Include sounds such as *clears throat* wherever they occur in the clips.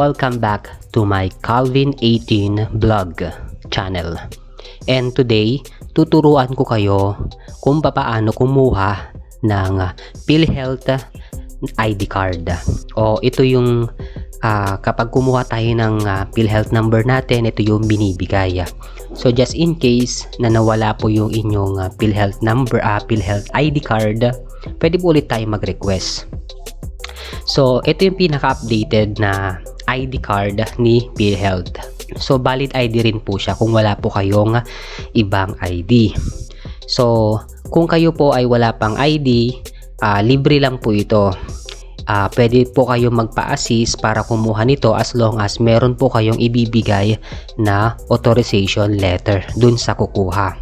Welcome back to my Calvin 18 vlog channel. And today, tuturuan ko kayo kung paano kumuha ng PhilHealth ID card. O ito yung ah, kapag kumuha tayo ng ah, PhilHealth number natin, ito yung binibigay. So just in case na nawala po yung inyong ah, PhilHealth number, ah, PhilHealth ID card, pwede po ulit tayo mag-request. So, ito yung pinaka-updated na ID card ni PhilHealth. So, valid ID rin po siya kung wala po kayong ibang ID. So, kung kayo po ay wala pang ID, ah, libre lang po ito. Ah, pwede po kayong magpa-assist para kumuha nito as long as meron po kayong ibibigay na authorization letter dun sa kukuha.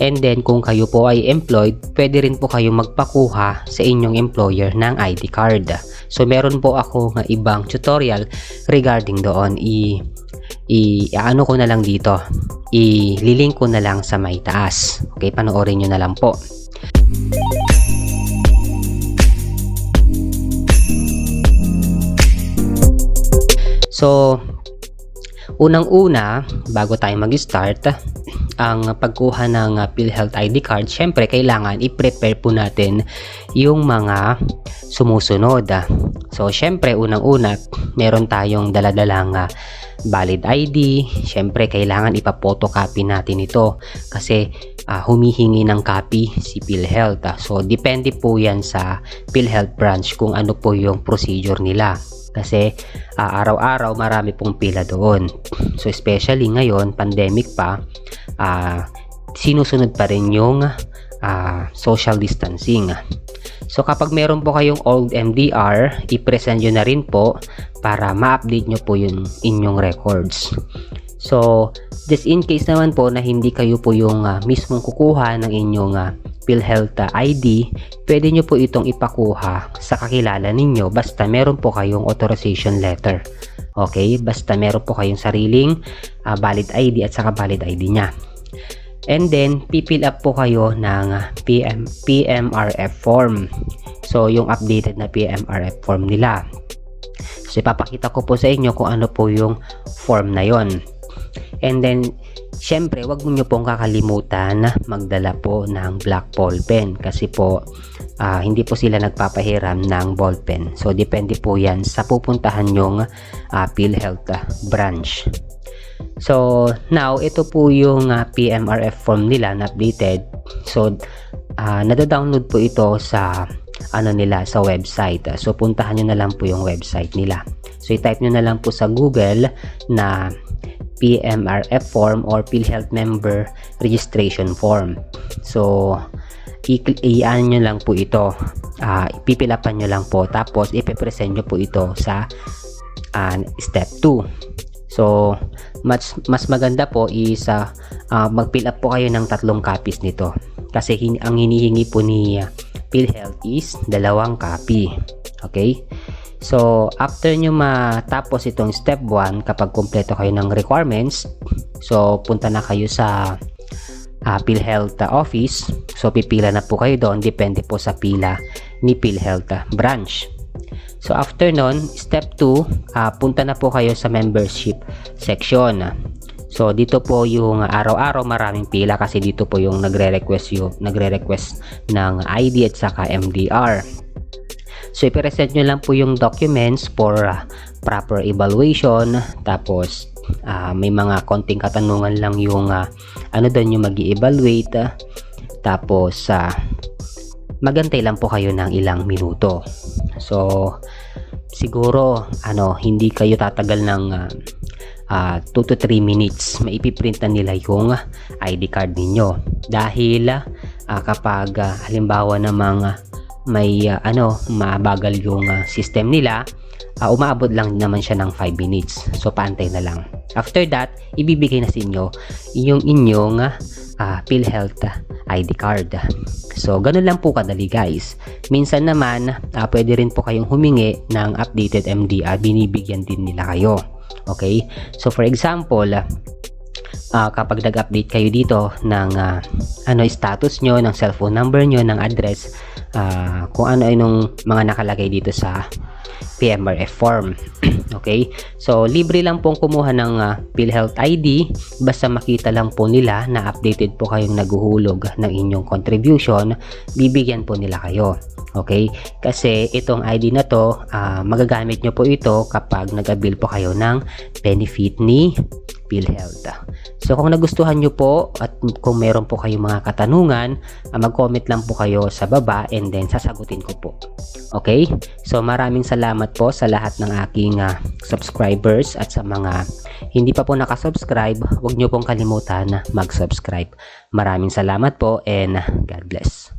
And then kung kayo po ay employed, pwede rin po kayong magpakuha sa inyong employer ng ID card. So meron po ako ng ibang tutorial regarding doon. I, i ano ko na lang dito. I-link ko na lang sa may taas. Okay, panoorin nyo na lang po. So, unang-una, bago tayo mag-start, ang pagkuha ng uh, PhilHealth ID card, syempre kailangan i-prepare po natin yung mga sumusunod. ah. So, syempre, unang-una, meron tayong daladalang uh, valid ID. Syempre, kailangan ipa-photocopy natin ito kasi ah, humihingi ng copy si PhilHealth. ah. So, depende po yan sa PhilHealth branch kung ano po yung procedure nila. Kasi ah, araw-araw marami pong pila doon. So, especially ngayon, pandemic pa, ah, sinusunod pa rin yung ah, social distancing. So kapag meron po kayong old MDR, i-present nyo na rin po para ma-update nyo po yung inyong records. So, just in case naman po na hindi kayo po yung ah, mismong kukuha ng inyong ah, PhilHealth ah, ID, pwede nyo po itong ipakuha sa kakilala ninyo basta meron po kayong authorization letter. Okay? Basta meron po kayong sariling ah, valid ID at saka valid ID niya. And then, pipill up po kayo ng ah, PM, PMRF form. So, yung updated na PMRF form nila. So, ipapakita ko po sa inyo kung ano po yung form na yon. And then, syempre, wag niyo pong kakalimutan na magdala po ng black ball pen kasi po ah, hindi po sila nagpapahiram ng ball pen. So, depende po yan sa pupuntahan yung uh, PhilHealth ah, branch. So, now, ito po yung ah, PMRF form nila na updated. So, uh, nada-download po ito sa ano nila sa website. So, puntahan nyo na lang po yung website nila. So, i-type nyo na lang po sa Google na PMRF form or PhilHealth Member Registration Form. So, i-ano nyo lang po ito. Uh, ipipilapan nyo lang po. Tapos, ipipresent nyo po ito sa uh, step 2. So, mas, mas maganda po is uh, uh, mag-fill up po kayo ng tatlong copies nito. Kasi hin ang hinihingi po ni uh, PhilHealth is dalawang copy. Okay? So, after nyo matapos itong step 1, kapag kumpleto kayo ng requirements, so, punta na kayo sa uh, PhilHealth office. So, pipila na po kayo doon. Depende po sa pila ni PhilHealth branch. So, after nun, step 2, uh, punta na po kayo sa membership section. So, dito po yung araw-araw maraming pila kasi dito po yung nagre-request yung nagre-request ng ID at saka MDR. So, ipresent nyo lang po yung documents for uh, proper evaluation. Tapos, uh, may mga konting katanungan lang yung uh, ano doon yung mag evaluate uh, Tapos, uh, magantay lang po kayo ng ilang minuto. So, siguro, ano, hindi kayo tatagal ng uh, uh, 2 to 3 minutes. Maipiprint na nila yung ID card ninyo. Dahil, uh, kapag uh, halimbawa namang uh, may uh, ano mabagal yung uh, system nila uh, umaabot lang naman siya ng 5 minutes so paantay na lang after that ibibigay na sa inyo yung inyong uh, PhilHealth ID card. So ganun lang po kadali guys. Minsan naman uh, pwede rin po kayong humingi ng updated MDR binibigyan din nila kayo. Okay? So for example uh, kapag nag-update kayo dito ng uh, ano status nyo, ng cellphone number nyo, ng address, ah, kung ano yung mga nakalagay dito sa PMRF form. *clears throat* okay? So, libre lang pong kumuha ng ah, PhilHealth ID basta makita lang po nila na updated po kayong naguhulog ng inyong contribution, bibigyan po nila kayo. Okay? Kasi itong ID na to, ah, magagamit nyo po ito kapag nag-avail po kayo ng benefit ni PhilHealth. So kung nagustuhan nyo po at kung meron po kayong mga katanungan, ah, mag-comment lang po kayo sa baba and then sasagutin ko po. Okay? So maraming salamat po sa lahat ng aking ah, subscribers at sa mga hindi pa po nakasubscribe, huwag nyo pong kalimutan mag-subscribe. Maraming salamat po and God bless.